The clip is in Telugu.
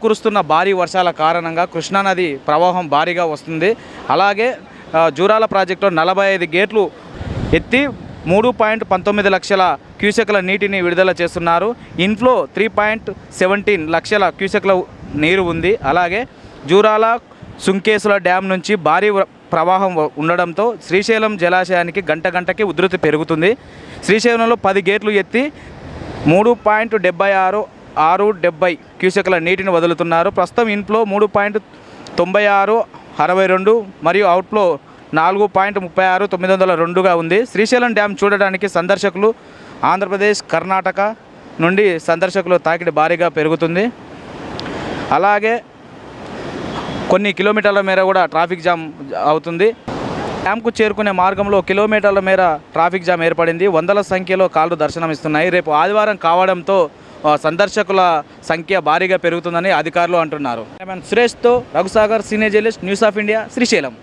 కురుస్తున్న భారీ వర్షాల కారణంగా కృష్ణానది ప్రవాహం భారీగా వస్తుంది. అలాగే జూరాల ప్రాజెక్టులో నలభై ఐదు గేట్లు ఎత్తి మూడు పాయింట్ పంతొమ్మిది లక్షల క్యూసెక్ల నీటిని విడుదల చేస్తున్నారు. ఇన్ఫ్లో త్రీ పాయింట్ సెవెంటీన్ లక్షల క్యూసెక్ల నీరు ఉంది. అలాగే జూరాల సుంకేసుల డ్యామ్ నుంచి భారీ ప్రవాహం ఉండడంతో శ్రీశైలం జలాశయానికి గంట గంటకి ఉధృతి పెరుగుతుంది. శ్రీశైలంలో పది గేట్లు ఎత్తి మూడు పాయింట్ డెబ్బై ఆరు ఆరు డెబ్బై క్యూసెక్ల నీటిని వదులుతున్నారు. ప్రస్తుతం ఇన్ఫ్లో మూడు పాయింట్ తొంభై ఆరు అరవై రెండు మరియు అవుట్ఫ్లో నాలుగు పాయింట్ ముప్పై ఆరు తొమ్మిది వందల రెండుగా ఉంది. శ్రీశైలం డ్యామ్ చూడడానికి సందర్శకులు ఆంధ్రప్రదేశ్ కర్ణాటక నుండి సందర్శకులు తాకిడి భారీగా పెరుగుతుంది. అలాగే కొన్ని కిలోమీటర్ల మేర కూడా ట్రాఫిక్ జామ్ అవుతుంది. డ్యామ్కు చేరుకునే మార్గంలో కిలోమీటర్ల మేర ట్రాఫిక్ జామ్ ఏర్పడింది. వందల సంఖ్యలో కాళ్ళు దర్శనమిస్తున్నాయి. రేపు ఆదివారం కావడంతో సందర్శకుల సంఖ్య భారీగా పెరుగుతుందని అధికారులు అంటున్నారు. సురేష్తో Raghusagar senior journalist news of India Srisailam.